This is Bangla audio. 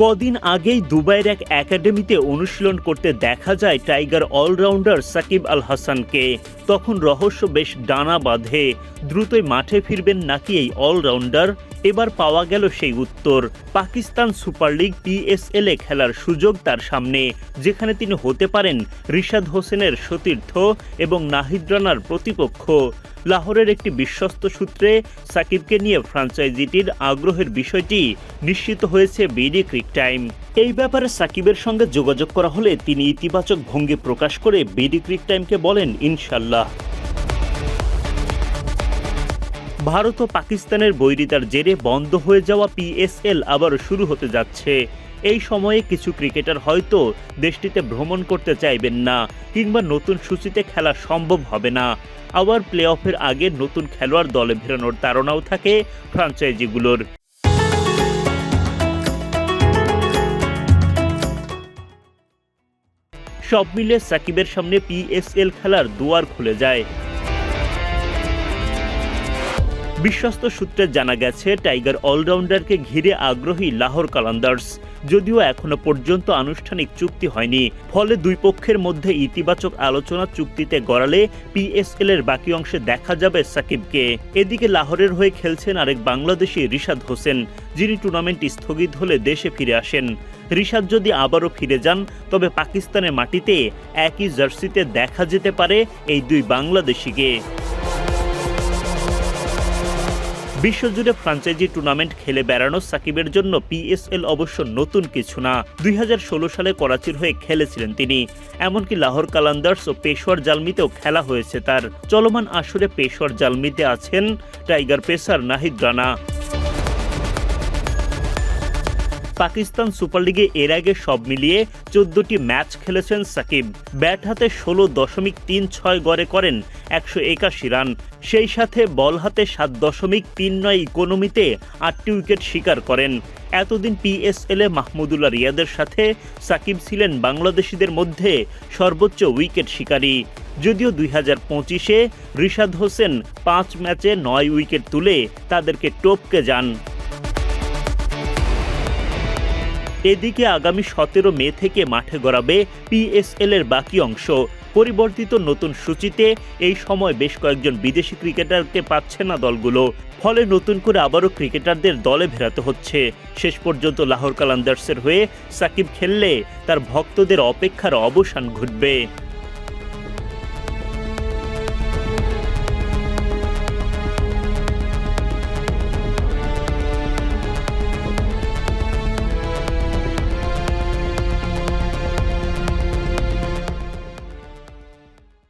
কদিন আগেই দুবাইয়ের এক একাডেমিতে অনুশীলন করতে দেখা যায় টাইগার অলরাউন্ডার সাকিব আল হাসানকে। তখন রহস্য বেশ ডানা বাঁধে। দ্রুতই মাঠে ফিরবেন নাকি এই অলরাউন্ডার? এবার পাওয়া গেল সেই উত্তর। পাকিস্তান সুপার লিগ পিএসএল এ খেলার সুযোগ তার সামনে, যেখানে তিনি হতে পারেন রিশাদ হোসেনের সতীর্থ এবং নাহিদ রানার প্রতিপক্ষ। লাহোরের একটি বিশ্বস্ত সূত্রে সাকিবকে নিয়ে ফ্রাঞ্চাইজিটির আগ্রহের বিষয়টি নিশ্চিত হয়েছে বিডি ক্রিক টাইম। এই ব্যাপারে সাকিবের সঙ্গে যোগাযোগ করা হলে তিনি ইতিবাচক ভঙ্গি প্রকাশ করে বিডি ক্রিক টাইমকে বলেন, ইনশাল্লাহ। ভারত ও পাকিস্তানের বৈরিতার জেরে বন্ধ হয়ে যাওয়া পিএসএল আবার শুরু হতে যাচ্ছে। এই সময়ে কিছু ক্রিকেটার হয়তো দেশটিতে ভ্রমণ করতে চাইবেন না, কিংবা নতুন সূচিতে খেলা সম্ভব হবে না। আবার প্লে অফের আগে নতুন খেলোয়াড় দলে ফেরানোর তাড়নাও থাকে ফ্রাঞ্চাইজিগুলোর। সব মিলে সাকিবের সামনে পিএসএল খেলার দুয়ার খুলে যায়। বিশ্বস্ত সূত্রে জানা গেছে, টাইগার অলরাউন্ডারকে ঘিরে আগ্রহী লাহোর কালান্দার্স। যদিও এখনও পর্যন্ত আনুষ্ঠানিক চুক্তি হয়নি। ফলে দুই পক্ষের মধ্যে ইতিবাচক আলোচনা চুক্তিতে গড়ালে পিএসএল এর বাকি অংশে দেখা যাবে সাকিবকে। এদিকে লাহোরের হয়ে খেলছেন আরেক বাংলাদেশি রিশাদ হোসেন, যিনি টুর্নামেন্ট স্থগিত হলে দেশে ফিরে আসেন। রিশাদ যদি আবারও ফিরে যান, তবে পাকিস্তানের মাটিতে একই জার্সিতে দেখা যেতে পারে এই দুই বাংলাদেশিকে। বিশ্বজুড়ে ফ্রাঞ্চাইজি টুর্নামেন্ট খেলে বেড়ানো সাকিবের জন্য পিএসএল অবশ্য নতুন কিছু না। দুই হাজার ষোলো সালে করাচির হয়ে খেলেছিলেন তিনি। এমনকি লাহোর কালান্দার্স ও পেশোয়ার জালমিতেও খেলা হয়েছে তার। চলমান আসরে পেশোয়ার জালমিতে আছেন tiger pacer Nahid Rana. Pakistan super লিগে এর আগে সব মিলিয়ে চোদ্দটি ম্যাচ খেলেছেন সাকিব। ব্যাট হাতে ষোলো দশমিক তিন ছয় গড়ে করেন একশো একাশি রান। সেই সাথে বল হাতে সাত দশমিক তিন নয় ইকোনমিতে আটটি উইকেট শিকার করেন। এতদিন পিএসএল মাহমুদুল্লাহ রিয়াদের সাথে সাকিব ছিলেন বাংলাদেশিদের মধ্যে সর্বোচ্চ উইকেট শিকারী। যদিও দুই হাজার পঁচিশে রিশাদ হোসেন পাঁচ ম্যাচে নয় উইকেট তুলে তাদেরকে টপকে যান। এদিকে আগামী সতেরো মে থেকে মাঠে গড়াবে পিএসএল এর বাকি অংশ। পরিবর্তিত নতুন সূচিতে এই সময় বেশ কয়েকজন বিদেশি ক্রিকেটারকে পাচ্ছে না দলগুলো। ফলে নতুন করে আবারও ক্রিকেটারদের দলে ফেরাতে হচ্ছে। শেষ পর্যন্ত লাহোর কালান্দার্সের হয়ে সাকিব খেললে তার ভক্তদের অপেক্ষার অবসান ঘটবে।